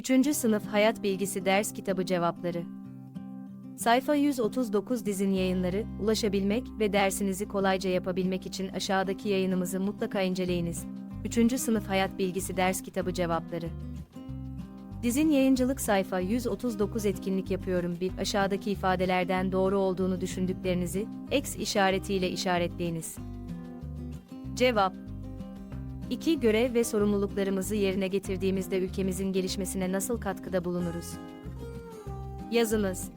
3. Sınıf Hayat Bilgisi Ders Kitabı Cevapları Sayfa 139 dizin yayınları, ulaşabilmek ve dersinizi kolayca yapabilmek için aşağıdaki yayınımızı mutlaka inceleyiniz. 3. Sınıf Hayat Bilgisi Ders Kitabı Cevapları Dizin yayıncılık sayfa 139 etkinlik yapıyorum bir aşağıdaki ifadelerden doğru olduğunu düşündüklerinizi X işaretiyle işaretleyiniz. Cevap 2. Görev ve sorumluluklarımızı yerine getirdiğimizde ülkemizin gelişmesine nasıl katkıda bulunuruz? Yazınız.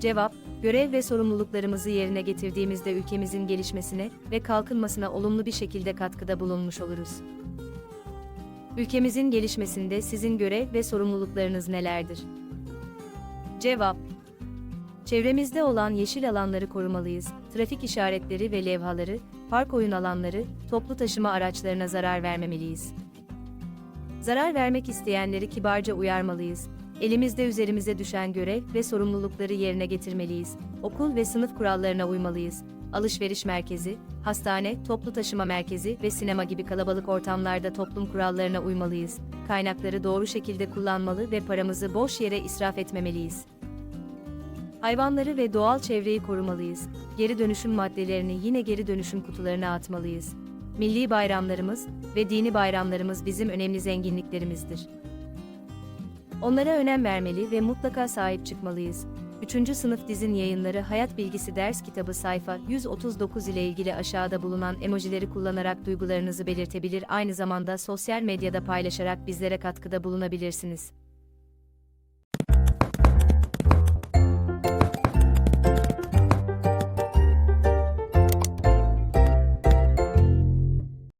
Cevap, görev ve sorumluluklarımızı yerine getirdiğimizde ülkemizin gelişmesine ve kalkınmasına olumlu bir şekilde katkıda bulunmuş oluruz. Ülkemizin gelişmesinde sizin görev ve sorumluluklarınız nelerdir? Cevap Çevremizde olan yeşil alanları korumalıyız, trafik işaretleri ve levhaları, park oyun alanları, toplu taşıma araçlarına zarar vermemeliyiz. Zarar vermek isteyenleri kibarca uyarmalıyız. Elimizde üzerimize düşen görev ve sorumlulukları yerine getirmeliyiz. Okul ve sınıf kurallarına uymalıyız. Alışveriş merkezi, hastane, toplu taşıma merkezi ve sinema gibi kalabalık ortamlarda toplum kurallarına uymalıyız. Kaynakları doğru şekilde kullanmalı ve paramızı boş yere israf etmemeliyiz. Hayvanları ve doğal çevreyi korumalıyız. Geri dönüşüm maddelerini yine geri dönüşüm kutularına atmalıyız. Milli bayramlarımız ve dini bayramlarımız bizim önemli zenginliklerimizdir. Onlara önem vermeli ve mutlaka sahip çıkmalıyız. 3. sınıf dizin yayınları Hayat Bilgisi ders kitabı sayfa 139 ile ilgili aşağıda bulunan emojileri kullanarak duygularınızı belirtebilir aynı zamanda sosyal medyada paylaşarak bizlere katkıda bulunabilirsiniz.